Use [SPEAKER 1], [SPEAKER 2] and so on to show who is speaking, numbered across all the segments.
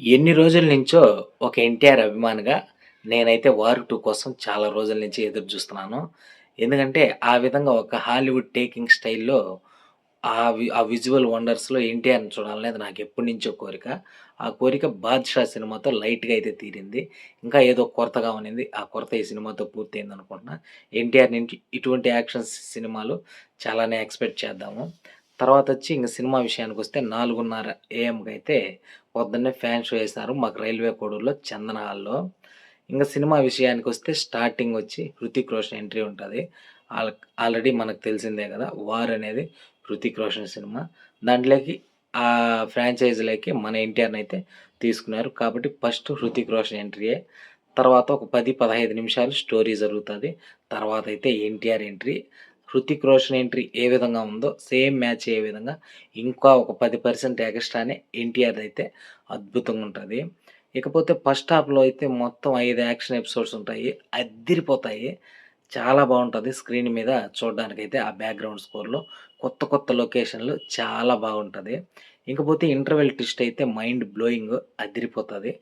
[SPEAKER 1] ఎన్ని రోజుల నుంచో ఒక ఎన్టీఆర్ అభిమానిగా నేనైతే వార్ టూ కోసం చాలా రోజుల నుంచి ఎదురు చూస్తున్నాను. ఎందుకంటే ఆ విధంగా ఒక హాలీవుడ్ టేకింగ్ స్టైల్లో ఆ వి ఆ విజువల్ వండర్స్లో ఎన్టీఆర్ని చూడాలనేది నాకు ఎప్పటి నుంచో కోరిక. ఆ కోరిక బాద్షా సినిమాతో లైట్గా అయితే తీరింది. ఇంకా ఏదో కొరతగా ఉన్నింది. ఆ కొరత ఈ సినిమాతో పూర్తయింది అనుకుంటున్నా ఎన్టీఆర్ నుంచి ఇటువంటి యాక్షన్ సినిమాలు చాలానే ఎక్స్పెక్ట్ చేద్దాము. తర్వాత వచ్చి ఇంక సినిమా విషయానికి వస్తే నాలుగున్నర ఏఎంకి అయితే పొద్దున్నే ఫ్యాన్ షో వేశారు మాకు రైల్వే కోడూరులో చందన హాల్లో. ఇంకా సినిమా విషయానికి వస్తే స్టార్టింగ్ వచ్చి హృతిక్ రోషన్ ఎంట్రీ ఉంటుంది. ఆల్రెడీ మనకు తెలిసిందే కదా వార్ అనేది హృతిక్ రోషన్ సినిమా. దాంట్లోకి ఆ ఫ్రాంచైజీలోకి మన ఎన్టీఆర్ని అయితే తీసుకున్నారు. కాబట్టి ఫస్ట్ హృతిక్ రోషన్ ఎంట్రీయే. తర్వాత ఒక పది పదహైదు నిమిషాలు స్టోరీ జరుగుతుంది. తర్వాత అయితే NTR entry. Hrithik Roshan entry ఏ విధంగా ఉందో సేమ్ మ్యాచ్ ఏ విధంగా ఇంకా ఒక పది పర్సెంట్ ఎక్స్ట్రానే ఎన్టీఆర్ అయితే అద్భుతంగా ఉంటుంది. ఇకపోతే ఫస్ట్ హాఫ్లో అయితే మొత్తం ఐదు యాక్షన్ ఎపిసోడ్స్ ఉంటాయి. అద్దిరిపోతాయి చాలా బాగుంటుంది స్క్రీన్ మీద చూడడానికైతే ఆ బ్యాక్గ్రౌండ్ స్కోర్లో. కొత్త కొత్త లొకేషన్లు చాలా బాగుంటుంది. ఇంకపోతే ఇంటర్వెల్ ట్విస్ట్ అయితే మైండ్ బ్లోయింగ్ అదిరిపోతుంది.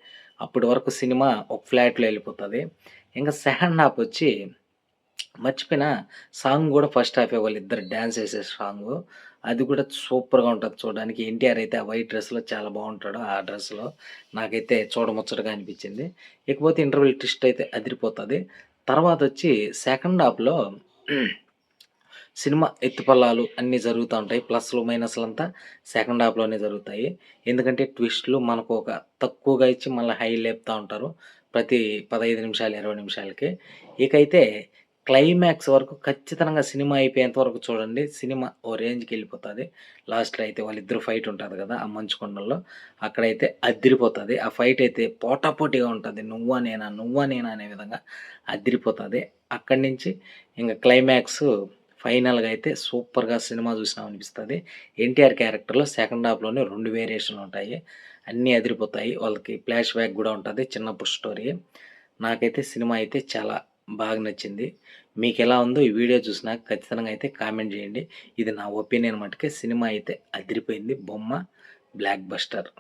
[SPEAKER 1] అప్పటి వరకు సినిమా ఒక ఫ్లాట్లో వెళ్ళిపోతుంది. ఇంకా సెకండ్ హాఫ్ వచ్చి మర్చిపోయిన సాంగ్ కూడా ఫస్ట్ హాఫ్ వాళ్ళు ఇద్దరు డ్యాన్స్ వేసే సాంగ్. అది కూడా సూపర్గా ఉంటుంది చూడడానికి. ఎన్టీఆర్ అయితే ఆ వైట్ డ్రెస్లో చాలా బాగుంటాడు ఆ డ్రెస్లో. నాకైతే చూడముచ్చటగా అనిపించింది. ఇకపోతే ఇంటర్వెల్ ట్విస్ట్ అయితే అదిరిపోతుంది. తర్వాత వచ్చి సెకండ్ హాఫ్లో సినిమా ఎత్తుపల్లాలు అన్నీ జరుగుతూ ఉంటాయి. ప్లస్లు మైనస్లు అంతా సెకండ్ హాఫ్లోనే జరుగుతాయి. ఎందుకంటే ట్విస్ట్లు మనకు ఒక తక్కువగా ఇచ్చి మళ్ళీ హై లేపుతూ ఉంటారు. ప్రతి పదహైదు నిమిషాలు ఇరవై నిమిషాలకి. ఇకైతే క్లైమాక్స్ వరకు ఖచ్చితంగా సినిమా అయిపోయేంత వరకు చూడండి. సినిమా ఓ రేంజ్కి వెళ్ళిపోతుంది. లాస్ట్లో అయితే వాళ్ళిద్దరు ఫైట్ ఉంటుంది కదా ఆ మంచుకొండల్లో అక్కడైతే అదిరిపోతుంది. ఆ ఫైట్ అయితే పోటాపోటీగా ఉంటుంది. నువ్వా నేనా నువ్వా నేనా అనే విధంగా అదిరిపోతుంది. అక్కడి నుంచి ఇంకా క్లైమాక్స్ ఫైనల్గా అయితే సూపర్గా సినిమా చూసినాం అనిపిస్తుంది ఎన్టీఆర్ క్యారెక్టర్లో సెకండ్ హాఫ్లోనే రెండు వేరియేషన్లు ఉంటాయి. అన్నీ అదిరిపోతాయి. వాళ్ళకి ఫ్లాష్ బ్యాక్ కూడా ఉంటుంది. చిన్నప్పుడు స్టోరీ. నాకైతే సినిమా అయితే చాలా బాగా నచ్చింది. మీకు ఎలా ఉందో ఈ వీడియో చూసినాక ఖచ్చితంగా అయితే కామెంట్ చేయండి. ఇది నా ఒపీనియన్ మటుకే సినిమా అయితే అదిరిపోయింది. బొమ్మ బ్లాక్ బస్టర్.